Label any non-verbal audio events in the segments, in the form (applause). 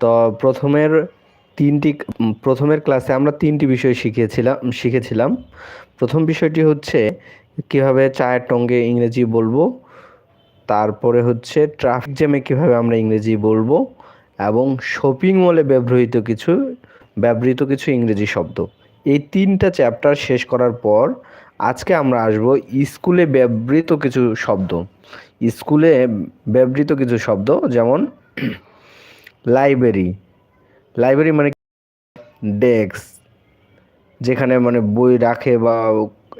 তো প্রথমের তিনটি প্রথমের ক্লাসে আমরা তিনটি বিষয় শিখিয়েছিলাম শিখেছিলাম। প্রথম বিষয়টি হচ্ছে কীভাবে চায়ের টঙ্গে ইংরেজি বলব, তারপরে হচ্ছে ট্রাফিক জ্যামে কীভাবে আমরা ইংরেজি বলব, এবং শপিং মলে ব্যবহৃত কিছু ব্যবহৃত কিছু ইংরেজি শব্দ। এই তিনটা চ্যাপ্টার শেষ করার পর আজকে আমরা আসব স্কুলে ব্যবহৃত কিছু শব্দ। স্কুলে ব্যবহৃত কিছু শব্দ, যেমন লাইব্রেরি। লাইব্রেরি মানে ডেস্ক, যেখানে মানে বই রাখে বা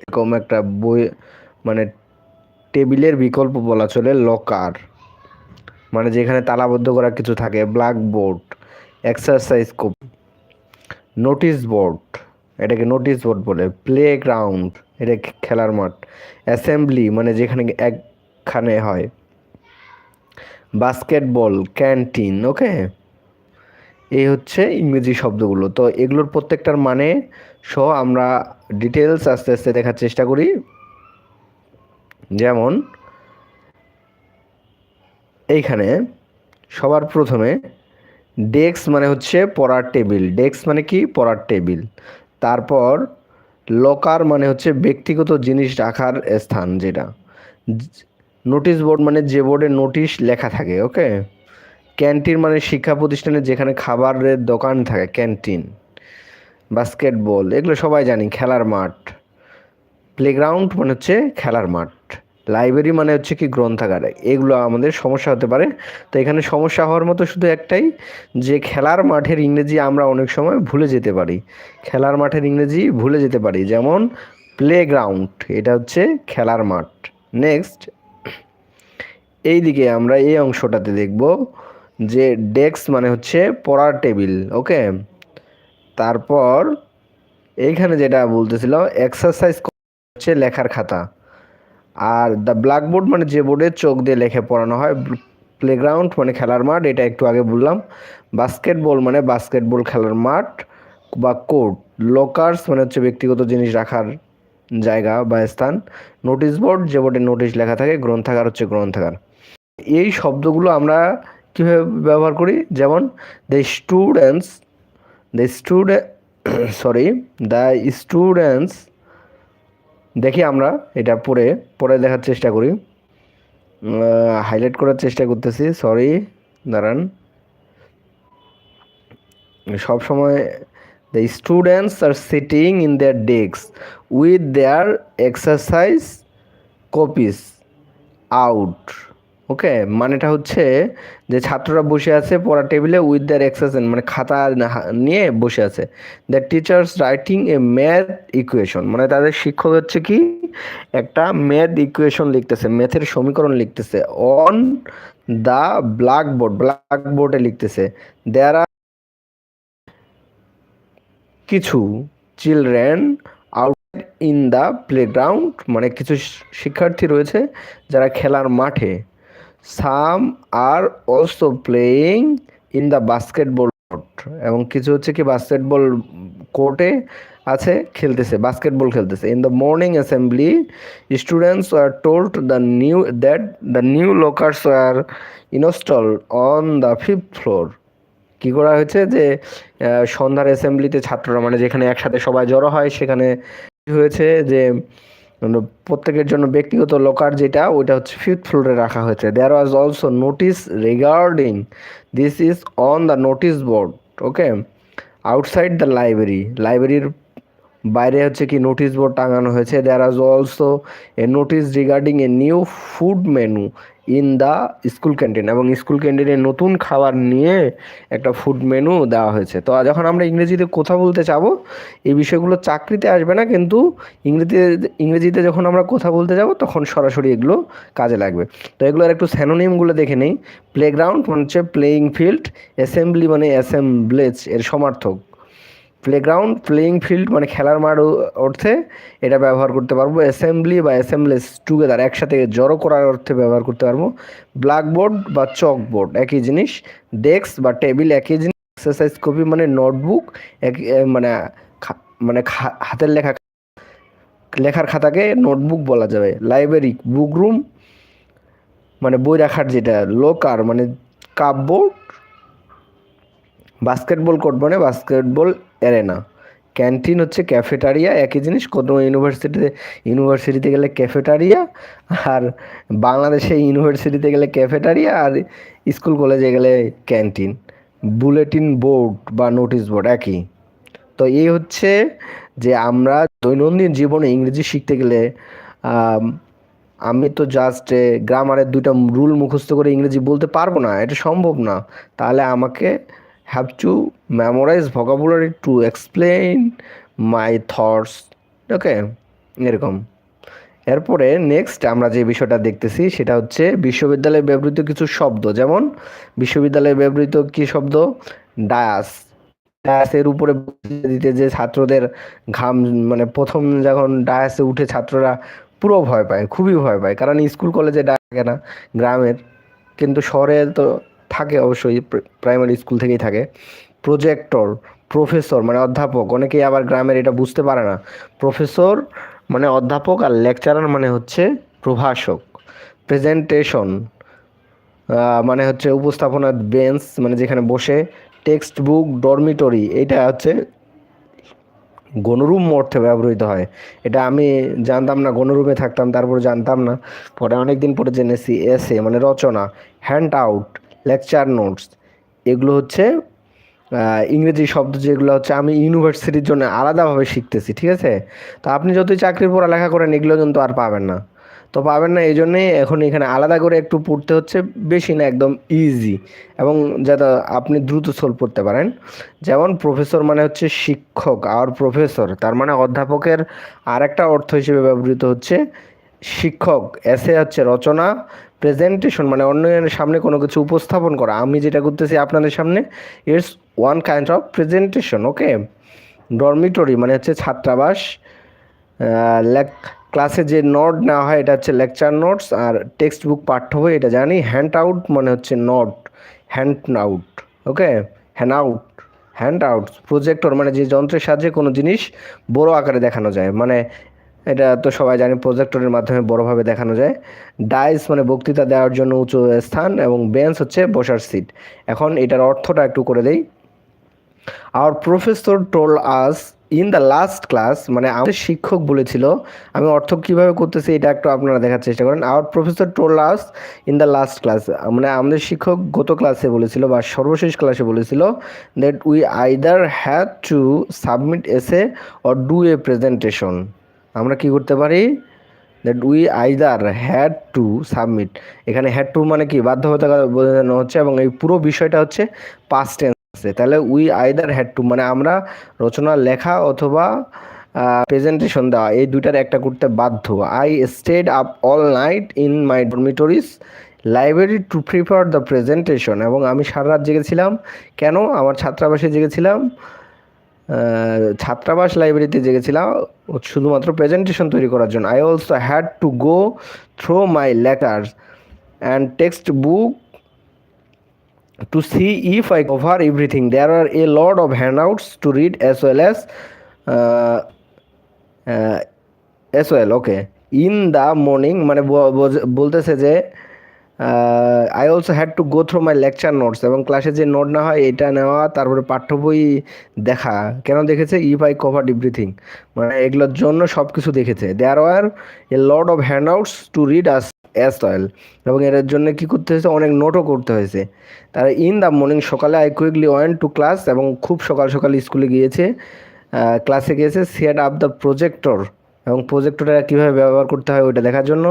এরকম একটা বই মানে টেবিলের বিকল্প বলা চলে লকার। মানে যেখানে তালাবদ্ধ করা কিছু থাকে, blackboard, exercise copy notice board, এটাকে নোটিশ বোর্ড বলে প্লে গ্রাউন্ড এটা খেলার মাঠ। অ্যাসেম্বলি মানে যেখানে একখানে হয়। Basketball, canteen, okay? এই হচ্ছে ইংরেজি শব্দগুলো। তো এগুলোর প্রত্যেকটার মানে সহ আমরা ডিটেলস আস্তে আস্তে দেখার চেষ্টা করি। যেমন, এইখানে সবার প্রথমে ডেস্ক মানে হচ্ছে পড়ার টেবিল। ডেস্ক মানে কি? পড়ার টেবিল। তারপর লকার মানে হচ্ছে ব্যক্তিগত জিনিস রাখার স্থান যেটা। নোটিশ বোর্ড মানে যে বোর্ডে নোটিশ লেখা থাকে, ওকে? ক্যান্টিন মানে শিক্ষা প্রতিষ্ঠানে যেখানে খাবারের দোকান থাকে, ক্যান্টিন। বাস্কেটবল, এগুলো সবাই জানি, খেলার মাঠ। প্লেগ্রাউন্ড মানে হচ্ছে খেলার মাঠ। লাইব্রেরি মানে হচ্ছে কি গ্রন্থাগার, এগুলো আমাদের সমস্যা হতে পারে। তো এখানে সমস্যা হওয়ার মতো শুধু একটাই যে খেলার মাঠের ইংরেজি আমরা অনেক সময় ভুলে যেতে পারি। খেলার মাঠের ইংরেজি ভুলে যেতে পারি, যেমন প্লেগ্রাউন্ড, এটা হচ্ছে খেলার মাঠ। নেক্সট এইদিকে আমরা এই অংশটাতে দেখব যে ডেস্ক মানে হচ্ছে পড়ার টেবিল, ওকে? তারপর এইখানে যেটা বলতেছিল এক্সারসাইজ হচ্ছে লেখার খাতা। আর দ্য ব্ল্যাকবোর্ড মানে যে বোর্ডে চোখ দিয়ে লেখে পড়ানো হয় প্লেগ্রাউন্ড মানে খেলার মাঠ, এটা একটু আগে বললাম। বাস্কেটবল মানে বাস্কেটবল খেলার মাঠ বা কোর্ট লকার্স মানে হচ্ছে ব্যক্তিগত জিনিস রাখার জায়গা বা স্থান। নোটিশ বোর্ড যে বোর্ডে নোটিশ লেখা থাকে, গ্রন্থাগার হচ্ছে গ্রন্থাগার। এই শব্দগুলো আমরা কীভাবে ব্যবহার করি? যেমন the students the student sorry the students দেখি আমরা এটা পড়ে পড়ে দেখার চেষ্টা করি। হাইলাইট করার চেষ্টা করতেছি সরি দাঁড়ান। সব সময় the students are sitting in their desk with their exercise copies out okay, মানেটা হচ্ছে যে ছাত্ররা বসে আছে পড়া টেবিলে উইথ দেয়ার এক্সারসাইজ মানে খাতা নিয়ে বসে আছে। The teacher's writing a math equation মানে তাদের শিক্ষক হচ্ছে কি? একটা ম্যাথ ইকুয়েশন লিখতেছে ম্যাথের সমীকরণ লিখতেছে অন দ্য ব্ল্যাকবোর্ড ব্ল্যাকবোর্ডে লিখতেছে। দেয়ার আর কিছু children out in the playground মানে কিছু শিক্ষার্থী রয়েছে যারা খেলার মাঠে some are also playing in the basketball court এবং কিছু হচ্ছে কি বাস্কেটবল কোর্টে আছে, খেলতেছে বাস্কেটবল খেলতেছে। In the morning assembly students are told the new that the new lockers are install on the fifth floor কি করা হয়েছে যে সন্ধ্যার অ্যাসেম্বলিতে ছাত্ররা মানে যেখানে একসাথে সবাই জড়ো হয়, সেখানে হয়েছে যে প্রত্যেকের জন্য ব্যক্তিগত লকার যেটা, ওইটা হচ্ছে ফিফথ ফ্লোরে রাখা হয়েছে। There was also notice regarding this is on the notice board okay outside the library লাইব্রেরির বাইরে হচ্ছে কি নোটিশ বোর্ড টাঙানো হয়েছে। There was also a notice regarding a new food menu in the school canteen এবং school ক্যান্টিনে নতুন খাবার নিয়ে একটা ফুড মেনু দেওয়া হয়েছে। তো যখন আমরা ইংরেজিতে কথা বলতে চাবো এই বিষয়গুলো চাকরিতে আসবে না, কিন্তু ইংরেজিতে ইংরেজিতে যখন আমরা কথা বলতে যাব, তখন সরাসরি এগুলো কাজে লাগবে। তো এগুলোর একটু স্যানোনিমগুলো দেখে নেই। প্লেগ্রাউন্ড মানে হচ্ছে প্লেয়িং ফিল্ড অ্যাসেম্বলি মানে অ্যাসেম্বলেজ এর সমার্থক। প্লেগ্রাউন্ড প্লেয়িং ফিল্ড মানে খেলার মাঠ অর্থে এটা ব্যবহার করতে পারব। অ্যাসেম্বলি বা অ্যাসেম্বলেজ টুগেদার একসাথে জড়ো করার অর্থে ব্যবহার করতে পারব। ব্ল্যাকবোর্ড বা চকবোর্ড একই জিনিস। ডেস্ক বা টেবিল একই জিনিস। এক্সারসাইজ কপি মানে নোটবুক এক মানে মানে হাতের লেখা, লেখার খাতাকে নোটবুক বলা যাবে। লাইব্রেরি বুক রুম মানে বই রাখার যেটা লোকার মানে কাপবোর্ড বাস্কেটবল কোর্ট মানে বাস্কেটবল অ্যারেনা ক্যান্টিন হচ্ছে ক্যাফেটারিয়া, একই জিনিস, কোনো ইউনিভার্সিটিতে ইউনিভার্সিটিতে গেলে ক্যাফেটারিয়া আর বাংলাদেশে ইউনিভার্সিটিতে গেলে ক্যাফেটারিয়া আর স্কুল কলেজে গেলে ক্যান্টিন। বুলেটিন বোর্ড বা নোটিশ বোর্ড একই। তো এই হচ্ছে যে আমরা দৈনন্দিন জীবনে ইংরেজি শিখতে গেলে, আমি তো জাস্ট গ্রামারের দুইটা রুল মুখস্থ করে ইংরেজি বলতে পারব না, এটা সম্ভব না। তাহলে আমাকে have to memorize vocabulary to explain my thoughts okay এরকম। এরপরে নেক্সট আমরা যে বিষয়টা দেখতেছি, সেটা হচ্ছে বিশ্ববিদ্যালয়ে ব্যবহৃত কিছু শব্দ, যেমন বিশ্ববিদ্যালয়ে ব্যবহৃত কি শব্দ? ডায়াস। ডায়াসের উপরে দিতে যে ছাত্রদের ঘাম মানে প্রথম যখন ডায়াসে উঠে ছাত্ররা পুরো ভয় পায়, খুবই ভয় পায়। কারণ স্কুল, কলেজে ডাক থাকে না, গ্রামের। কিন্তু শহরে তো থাকে অবশ্যই প্রাইমারি স্কুল থেকেই থাকে। প্রজেক্টর প্রফেসর মানে অধ্যাপক, অনেকেই আবার গ্রামের এটা বুঝতে পারে না। প্রফেসর মানে অধ্যাপক আর লেকচারার মানে হচ্ছে প্রভাষক। প্রেজেন্টেশন মানে হচ্ছে উপস্থাপনার বেঞ্চ মানে যেখানে বসে টেক্সট বুক ডরমিটরি এটা হচ্ছে গণরুম অর্থে ব্যবহৃত হয়। এটা আমি জানতাম না, গণরুমে থাকতাম, তারপর জানতাম না। পরে অনেক দিন পরে জেনেছি এসে মানে রচনা হ্যান্ড আউট লেকচার নোটস এগুলো হচ্ছে ইংরেজি শব্দ যেগুলো হচ্ছে আমি ইউনিভার্সিটির জন্য আলাদাভাবে শিখতেছি, ঠিক আছে? তো আপনি যতই চাকরির পড়ালেখা করেন, এগুলো কিন্তু আর পাবেন না। তো পাবেন না এই জন্যেই এখন এখানে আলাদা করে একটু পড়তে হচ্ছে, বেশি না, একদম ইজি এবং যাতে আপনি দ্রুত সলভ করতে পারেন। যেমন প্রফেসর মানে হচ্ছে শিক্ষক, আর প্রফেসর তার মানে অধ্যাপকের আর একটা অর্থ হিসেবে ব্যবহৃত হচ্ছে শিক্ষক। এসে হচ্ছে রচনা প্রেজেন্টেশন মানে অন্যের সামনে কোনো কিছু উপস্থাপন করা। আমি যেটা করতেছি আপনাদের সামনে it's one kind of presentation okay dormitory মানে হচ্ছে ছাত্রাবাস ক্লাসে যে নোট নেওয়া হয়, এটা হচ্ছে লেকচার নোটস আর টেক্সট বুক পাঠ্য বই, এটা জানি হ্যান্ড আউট মানে হচ্ছে note handout okay handout handout projector মানে যে যন্ত্রের সাহায্যে কোনো জিনিস বড় আকারে দেখানো যায়। মানে এটা তো সবাই জানি প্রজেক্টরের মাধ্যমে বড়ভাবে দেখানো যায়। ডাইস মানে বক্তৃতা দেওয়ার জন্য উঁচু স্থান এবং বেঞ্চ হচ্ছে বসার সিট এখন এটার অর্থটা একটু করে দেই। Our professor told us in the last class মানে আমাদের শিক্ষক বলেছিল, আমি অর্থ কীভাবে করতেছি এটা একটু আপনারা দেখার চেষ্টা করেন। Our professor told us in the last class মানে আমাদের শিক্ষক গত ক্লাসে বলেছিল বা সর্বশেষ ক্লাসে বলেছিল that we either had to submit essay or do a presentation আমরা কি করতে পারি? That we either had to submit এখানে হ্যাড টু মানে কি? বাধ্যবাধকতা বোঝানো হচ্ছে এবং এই পুরো বিষয়টা হচ্ছে পাস্ট টেন্স তাহলে উই আইদার হ্যাড টু মানে আমরা রচনা, লেখা অথবা প্রেজেন্টেশন দেওয়া, এই দুইটার একটা করতে বাধ্য। I stayed up all night in my dormitory's library to prepare the presentation এবং আমি সারা রাত জেগেছিলাম। কেন? আমার ছাত্রাবাসে জেগেছিলাম। ছাত্রাবাস লাইব্রেরিতে জেগেছিলাম, শুধুমাত্র প্রেজেন্টেশন তৈরি করার জন্য। I also had to go through my letters and textbook to see if I cover everything there are a lot of handouts to read as well as as well okay in the morning মানে বলতেছে যে I also had to go through my lecture notes এবং ক্লাসে যে note না হয়, এটা নেওয়া, তারপরে পাঠ্য বই দেখা। কেন দেখেছে? ইফ আই কভার এভরিথিং মানে এগুলোর জন্য সব কিছু দেখেছে। There are a lot of handouts to read as as well এবং এর জন্য কী করতে হয়েছে? অনেক নোটও করতে হয়েছে। তার ইন দ্য মর্নিং সকালে I quickly went to class এবং খুব সকাল সকাল স্কুলে গিয়েছে। ক্লাসে গিয়েছে। সেট আপ দ্য প্রজেক্টর এবং প্রজেক্টরটা কীভাবে ব্যবহার করতে হয় ওইটা দেখার জন্য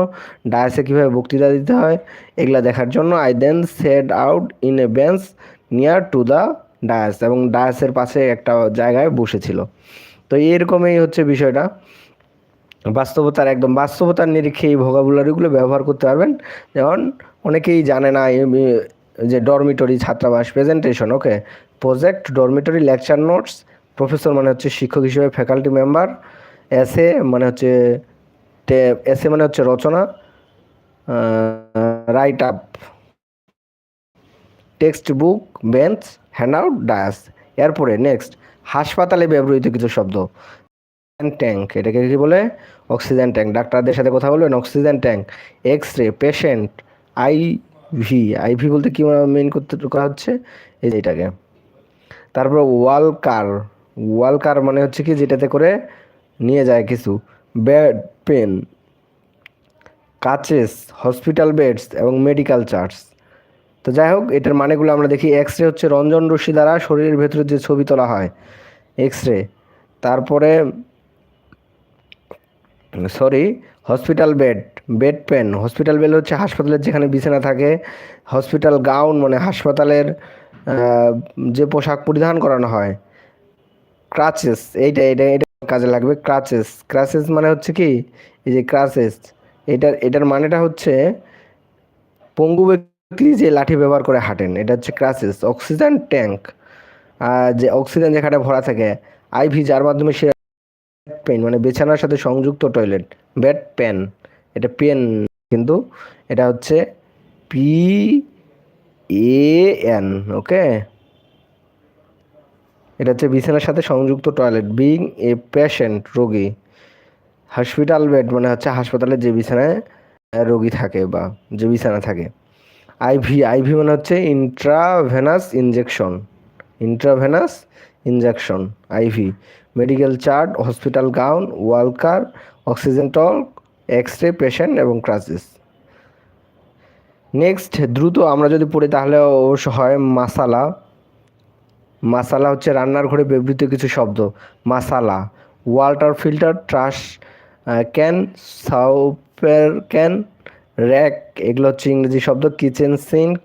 ডায়াসে কীভাবে বক্তৃতা দিতে হয়, এগুলা দেখার জন্য I then set out in a bench near to the dais এবং ডায়াসের পাশে একটা জায়গায় বসেছিল। তো এরকমই হচ্ছে বিষয়টা। বাস্তবতার একদম, বাস্তবতার নিরিখে এই ভোকাবুলারিগুলো ব্যবহার করতে পারবেন। যেমন অনেকেই জানে না যে ডরমিটরি ছাত্রাবাস presentation okay project dormitory lecture notes professor মানে হচ্ছে শিক্ষক হিসেবে ফ্যাকাল্টি মেম্বার এসে মানে হচ্ছে এসে মানে হচ্ছে রচনা write up textbook bench handout dais এরপরে নেক্সট হাসপাতালে ব্যবহৃত কিছু শব্দ। ট্যাঙ্ক এটাকে কি বলে? অক্সিজেন ট্যাঙ্ক ডাক্তারদের সাথে কথা বলবেন? Oxygen tank X ray patient IV IV বলতে কি মেন করতে করা হচ্ছে? এই এটাকে। তারপর ওয়ালকার। ওয়ালকার মানে হচ্ছে কি? যেটাতে করে নিয়ে যায় কিছু bedpan crutches hospital beds এবং মেডিকেল চার্জ তো যাই হোক, এটার মানেগুলো আমরা দেখি। এক্স রে হচ্ছে রঞ্জন রশ্মি দ্বারা শরীরের ভেতরে যে ছবি তোলা হয়। এক্স রে তারপরে sorry hospital bed bedpan hospital bed হচ্ছে হাসপাতালের যেখানে বিছানা থাকে। হসপিটাল গাউন মানে হাসপাতালের যে পোশাক পরিধান করানো হয়। ক্রাচেস এইটা এটা এটা কাজে লাগবে ক্রাচেস ক্রাচেস মানে হচ্ছে কি? এই যে ক্রাচেস এটার এটার মানেটা হচ্ছে পঙ্গু ব্যক্তি যে লাঠি ব্যবহার করে হাঁটেন, এটা হচ্ছে ক্রাচেস অক্সিজেন ট্যাঙ্ক যে অক্সিজেন যেখানে ভরা থাকে আইভি যার মাধ্যমে সে পেন মানে বিছানার সাথে সংযুক্ত টয়লেট বেড পেন এটা পেন কিন্তু এটা হচ্ছে পি এ এন ওকে এটা হচ্ছে বিছানার সাথে সংযুক্ত টয়লেট বিং এ পেশেন্ট রোগী। হসপিটাল বেড মানে হচ্ছে হাসপাতালে যে বিছানায় রোগী থাকে বা যে বিছানা থাকে। আইভি আইভি মানে হচ্ছে intravenous injection intravenous injection IV medical chart hospital gown walker oxygen tall X ray patient এবং ক্রাইসিস নেক্সট দ্রুত আমরা যদি পড়ি তাহলে অবশ্য হয় মাসালা। মাসালা হচ্ছে রান্নার ঘরে ব্যবহৃত কিছু শব্দ। Masala. Water filter, trash can, সাউপের can, rack, এগুলো হচ্ছে ইংরেজি শব্দ। কিচেন সিঙ্ক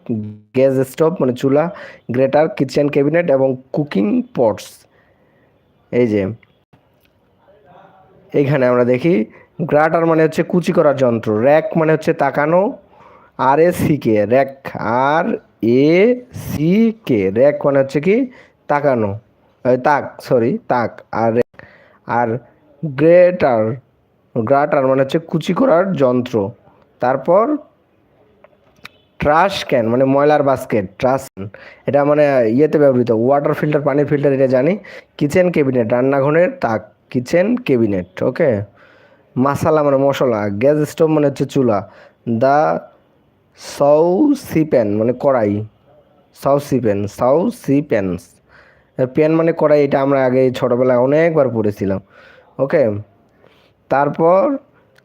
গ্যাস স্টোভ মানে চুলা, গ্রেটার, কিচেন ক্যাবিনেট এবং কুকিং পটস। এই যে। এইখানে আমরা দেখি, গ্রাটার মানে হচ্ছে কুচি করার যন্ত্র। র্যাক মানে হচ্ছে তাকানো। R A C K, rack, R A C K rack মানে হচ্ছে কি, তাকানো। তাক সরি তাক। আর। আর গ্রেটার গ্রাটার মানে হচ্ছে কুচি করার যন্ত্র। তারপর ট্রাশ ক্যান মানে ময়লার বাস্কেট ট্রাশ এটা মানে ইয়েতে ব্যবহৃত ওয়াটার ফিল্টার পানির ফিল্টার এটা জানি। কিচেন ক্যাবিনেট রান্নাঘরের তাক কিচেন ক্যাবিনেট ওকে মাসালা মানে মশলা গ্যাস স্টোভ মানে হচ্ছে চুলা। দ্য সৌ সি প্যান মানে কড়াই। Saucepan saucepans pan মানে কড়াই, এটা আমরা আগে ছোটোবেলায় অনেকবার পড়েছিলাম, ওকে? তারপর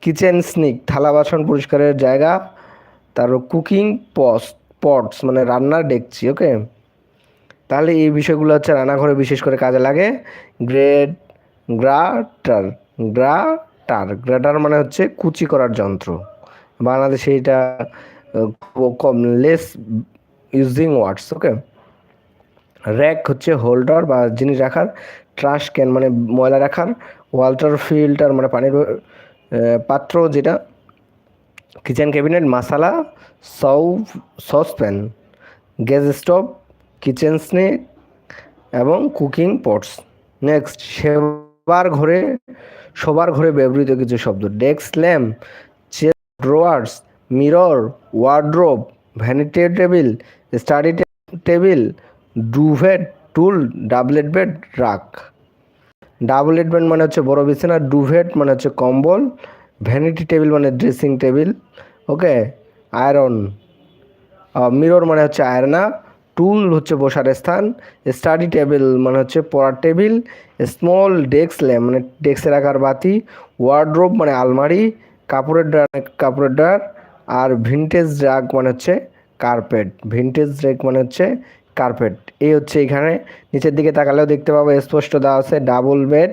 কিচেন স্নিক, থালা বাসন পরিষ্কারের জায়গা, তারপর কুকিং পস, পটস মানে রান্নার ডেকচি, ওকে? তাহলে এই বিষয়গুলো হচ্ছে রান্নাঘরে বিশেষ করে কাজে লাগে। গ্রেড গ্রাটার গ্রাটার গ্রাটার মানে হচ্ছে কুচি করার যন্ত্র। বাংলাদেশে এটা কম less using words okay rack হচ্ছে হোল্ডার বা জিনিস রাখার ট্রাশ ক্যান মানে ময়লা রাখার ওয়াল্টার ফিল্টার মানে পানির পাত্র যেটা কিচেন ক্যাবিনেট মাসালা সৌ saucepan gas stove kitchen sink এবং কুকিং পটস নেক্সট সেবার ঘরে, সবার ঘরে ব্যবহৃত কিছু শব্দ desk lamp chair drawers mirror, wardrobe vanity table study table duvet stool double bed rug double bed মানে হচ্ছে বড় বিছানা ডুভেট মানে হচ্ছে কম্বল ভ্যানিটি টেবিল মানে dressing table okay iron mirror মানে হচ্ছে আয়রনা টুল হচ্ছে বসার স্থান স্টাডি টেবিল মানে হচ্ছে পড়ার টেবিল স্মল ডেস্ক ল্যাম্প মানে ডেস্কে রাখার বাতি ওয়ার্ড্রোব মানে আলমারি, কাপড়ের ড্রার কাপড়ের ড্রার আর ভিনটেজ রাগ মানে হচ্ছে কার্পেট ভিনটেজ রেক মানে হচ্ছে কার্পেট এই হচ্ছে এখানে, নিচের দিকে তাকালেও দেখতে পাবো, স্পষ্ট দেওয়া আছে ডাবল বেড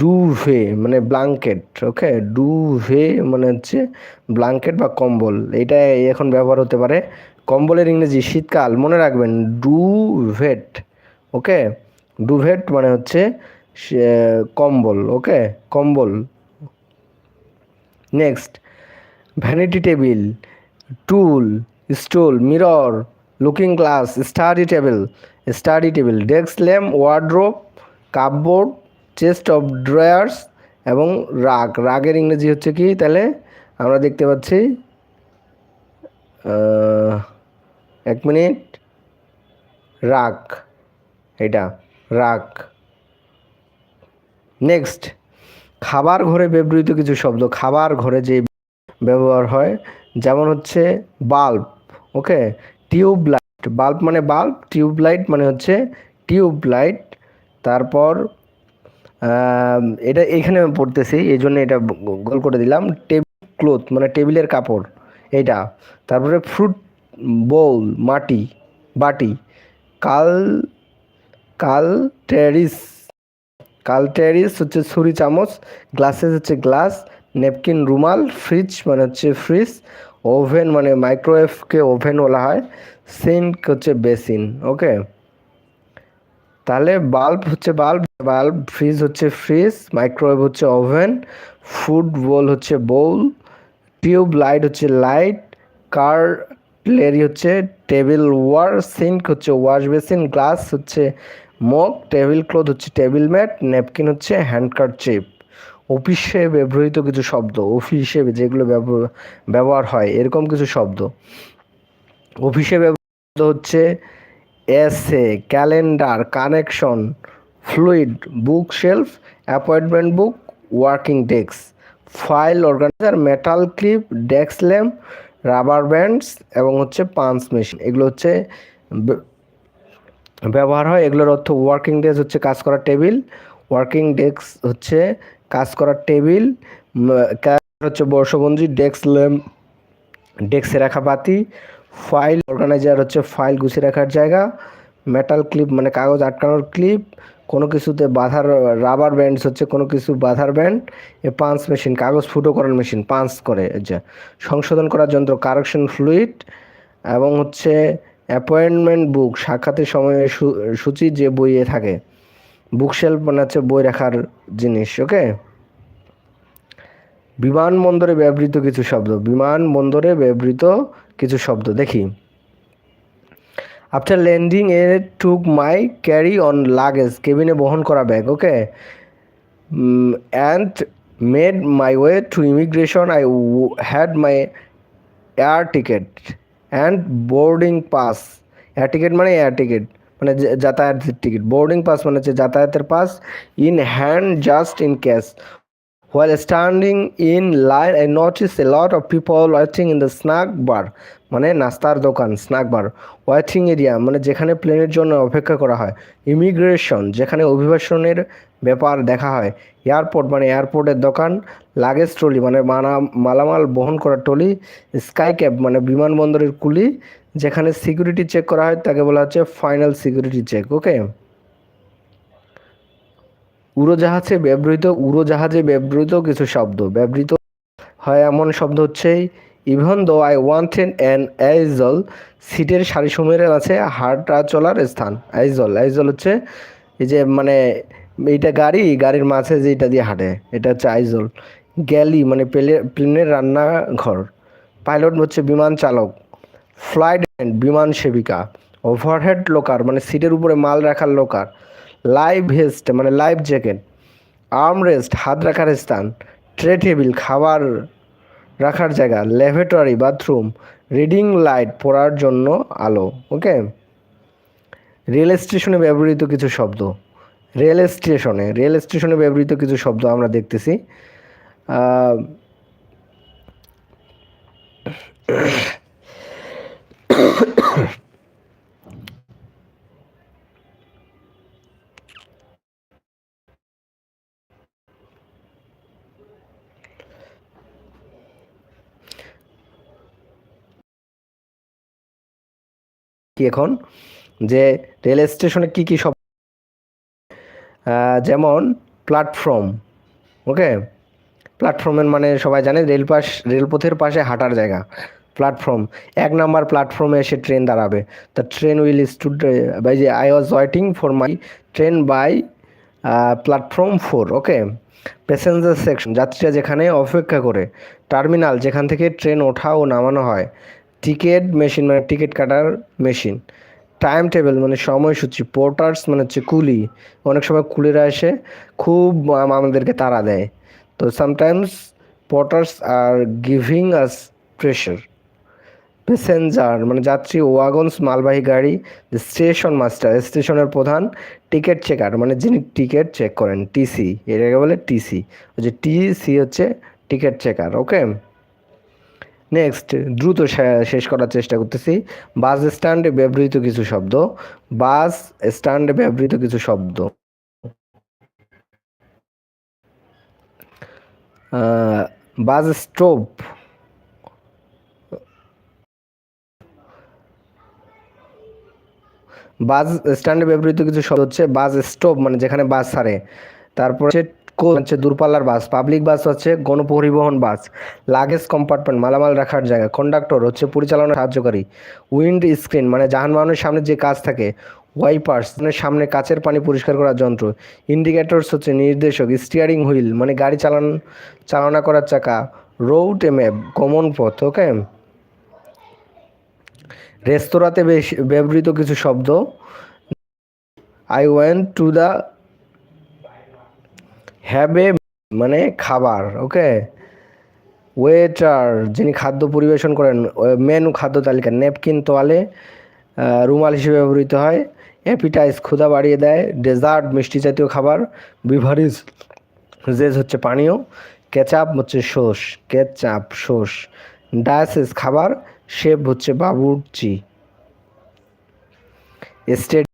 ডুভে মানে ব্লাঙ্কেট ওকে ডুভে মানে হচ্ছে ব্লাঙ্কেট বা কম্বল। এটা এখন ব্যবহার হতে পারে। কম্বলের ইংরেজি শীতকাল, মনে রাখবেন ডুভেট ওকে ডুভেট মানে হচ্ছে কম্বল ওকে কম্বল। Next vanity table stool stool mirror looking glass study table study table desk lamp wardrobe cupboard chest of drawers এবং রাগ রাগের ইংরেজি হচ্ছে কি? তাহলে আমরা দেখতে পাচ্ছি এক মিনিট। রাগ এটা রাগ নেক্সট খাবার ঘরে ব্যবহৃত কিছু শব্দ। খাবার ঘরে যে ব্যবহার হয়। যেমন হচ্ছে bulb, okay? Tube light bulb মানে বাল্ব টিউব লাইট মানে হচ্ছে টিউব লাইট তারপর এটা এখানে আমি পড়তেছি এই জন্য এটা গোল করে দিলাম। টেবিল ক্লোথ মানে টেবিলের কাপড়, এইটা। তারপরে ফ্রুট বোল, মাটি, বাটি। কাল কাল টেরিস কাল টেরিস হচ্ছে ছুরি চামচ, গ্লাসেস হচ্ছে গ্লাস নেপকিন রুমাল, ফ্রিজ মানে হচ্ছে ফ্রিজ, ওভেন মানে মাইক্রোওয়েভকে ওভেন বলা হয়, সিঙ্ক হচ্ছে বেসিন, ওকে? তাহলে বাল্ব হচ্ছে বাল্ব বাল্ব, ফ্রিজ হচ্ছে ফ্রিজ, মাইক্রোওয়েভ হচ্ছে ওভেন, ফুড বোল হচ্ছে বোল, টিউব লাইট হচ্ছে লাইট, কার প্লেরি হচ্ছে টেবিল ওয়ার, সিঙ্ক হচ্ছে ওয়াশ বেসিন, গ্লাস হচ্ছে মগ, টেবিল ক্লথ হচ্ছে টেবিল ম্যাট ন্যাপকিন হচ্ছে হ্যান্ডকার চিপ অফিসে ব্যবহৃত কিছু শব্দ অফিসে যেগুলো ব্যব- ব্যবহার হয়, এরকম কিছু শব্দ। অফিসে ব্যবহৃত হচ্ছে এসে calendar connection fluid bookshelf appointment book working desk file organiser metal clip desk lamp rubber bands এবং হচ্ছে পাঞ্চ মেশিন এগুলো হচ্ছে ব্যবহার হয়। এগুলোর অর্থ ওয়ার্কিং ডেস্ক হচ্ছে কাজ করার টেবিল। ওয়ার্কিং ডেস্ক হচ্ছে কাজ করার টেবিল হচ্ছে বর্ষবঞ্জি ডেস্ক ল্যাম্প, ডেস্কে রাখা বাতি, ফাইল অর্গানাইজার হচ্ছে ফাইল গুছিয়ে রাখার জায়গা মেটাল ক্লিপ মানে কাগজ আটকানোর ক্লিপ কোনো কিছুতে বাধার রাবার ব্যান্ডস হচ্ছে কোনো কিছু বাধার ব্যান্ড এ পাঞ্চ মেশিন কাগজ ফুটো করার মেশিন পাঞ্চ করে যা। সংশোধন করার যন্ত্র কারেকশন ফ্লুইড এবং হচ্ছে অ্যাপয়েন্টমেন্ট বুক সাক্ষাতের সময় সূচি যে বইয়ে থাকে। বুকশেলফ মানে হচ্ছে বই রাখার জিনিস, ওকে? বিমানবন্দরে ব্যবহৃত কিছু শব্দ বিমানবন্দরে ব্যবহৃত কিছু শব্দ, দেখি। After landing I took my carry on luggage কেবিনে বহন করা bag, okay? And made my way to immigration I had my air ticket and boarding pass air ticket মানে এয়ার টিকিট মানে যাতায়াতের টিকিট বোর্ডিং পাস মানে হচ্ছে যাতায়াতের pass in hand just in case While standing in line, I noticed a lot of people waiting in the snack bar মানে নাস্তার দোকান snack বার waiting area মানে যেখানে প্লেনের জন্য অপেক্ষা করা হয়। ইমিগ্রেশন যেখানে অভিবাসনের ব্যাপার দেখা হয়। এয়ারপোর্ট মানে এয়ারপোর্টের দোকান লাগেজ ট্রলি মানে মানা মালামাল বহন করা ট্রলি স্কাই ক্যাব মানে বিমানবন্দরের কুলি যেখানে সিকিউরিটি চেক করা হয়, তাকে বলা হচ্ছে ফাইনাল সিকিউরিটি চেক, ওকে? উড়োজাহাজে ব্যবহৃত উড়োজাহাজে ব্যবহৃত কিছু শব্দ। ব্যবহৃত হয় এমন শব্দ হচ্ছে even though I wanted an aisle সিটের সারিসমূহের আছে হাঁটা চলার স্থান। আইজল আইজল হচ্ছে এই যে মানে এইটা গাড়ি, গাড়ির মাঝে যে এটা দিয়ে হাঁটে, এটা হচ্ছে আইজল গ্যালি মানে প্লে, প্লেনের রান্নাঘর। পাইলট হচ্ছে বিমান চালক। ফ্লাইট বিমান সেবিকা, ওভারহেড লোকার মানে সিটের উপরে মাল রাখার লোকার, লাইভ ভেস্ট মানে লাইভ জ্যাকেট, আর্ম রেস্ট, হাত রাখার স্থান, ট্রে টেবিল, খাবার রাখার জায়গা ল্যাভেটরি বাথরুম, রিডিং লাইট পড়ার জন্য আলো, ওকে? রেল স্টেশনে ব্যবহৃত কিছু শব্দ, রেল স্টেশনে রেল স্টেশনে ব্যবহৃত কিছু শব্দ আমরা দেখতেছি। (coughs) কি এখন? যে রেল স্টেশনে কি কি সব যেমন প্ল্যাটফর্ম ওকে প্ল্যাটফর্মের মানে সবাই জানে রেলপাশ রেলপথের পাশে হাঁটার জায়গা। প্ল্যাটফর্ম এক নাম্বার প্ল্যাটফর্মে এসে ট্রেন দাঁড়াবে। The train will stood by যে I was waiting for my train by platform four okay passenger section যাত্রীরা যেখানে অপেক্ষা করে টার্মিনাল যেখান থেকে ট্রেন ওঠা ও নামানো হয় টিকিট মেশিন মানে টিকিট কাটার মেশিন টাইম টেবিল মানে সময়সূচি পোর্টার্স মানে হচ্ছে কুলি, অনেক সময় কুলিরা এসে খুব আমাদেরকে তাড়া দেয়। তো sometimes porters are giving us pressure passenger মানে যাত্রী ওয়াগনস মালবাহী গাড়ি স্টেশন মাস্টার স্টেশনের প্রধান টিকিট চেকার মানে যিনি টিকিট চেক করেন টিসি এটাকে বলে টিসি যে টিসি হচ্ছে টিকিট চেকার ওকে নেক্সট দ্রুত শেষ করার চেষ্টা করতেছি। বাস স্ট্যান্ডে ব্যবহৃত কিছু শব্দ বাস স্ট্যান্ডে ব্যবহৃত কিছু শব্দ। বাস স্টোভ বাস স্ট্যান্ডে ব্যবহৃত কিছু শব্দ হচ্ছে বাস স্টপ মানে যেখানে বাস ছাড়ে। তারপর হচ্ছে হচ্ছে দূরপাল্লার বাস, পাবলিক বাস হচ্ছে গণপরিবহন বাস, লাগেজ কম্পার্টমেন্ট, মালামাল রাখার জায়গা কন্ডাক্টর হচ্ছে পরিচালনা সাহায্যকারী, উইন্ড স্ক্রিন মানে যানবাহনের সামনে যে কাজ থাকে ওয়াইপার্স মানে সামনে কাচের পানি পরিষ্কার করার যন্ত্র ইন্ডিকেটরস হচ্ছে নির্দেশক স্টিয়ারিং হুইল মানে গাড়ি চালান, চালনা করার চাকা রোড ম্যাপ কমন পথ ওকে রেস্তোরাঁতে ব্যবহৃত কিছু শব্দ। I went to the have মানে খাবার ওকে ওয়েটার যিনি খাদ্য পরিবেশন করেন মেনু খাদ্য তালিকা নেপকিন তোয়ালে রুমাল হিসেবে ব্যবহৃত হয়। অ্যাপিটাইজ ক্ষুধা বাড়িয়ে দেয়। ডেজার্ট মিষ্টি জাতীয় খাবার। বিভারিজ জেজ হচ্ছে পানীয়। কেচাপ হচ্ছে সস। Ketchup sauce. ডায়াসিস খাবার। শেপ হচ্ছে বাবুর্চি। স্টেট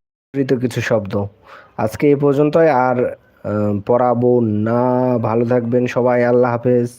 কিছু শব্দ। আজকে এ পর্যন্তই, আর পড়াবো না। ভালো থাকবেন সবাই, আল্লাহ হাফেজ।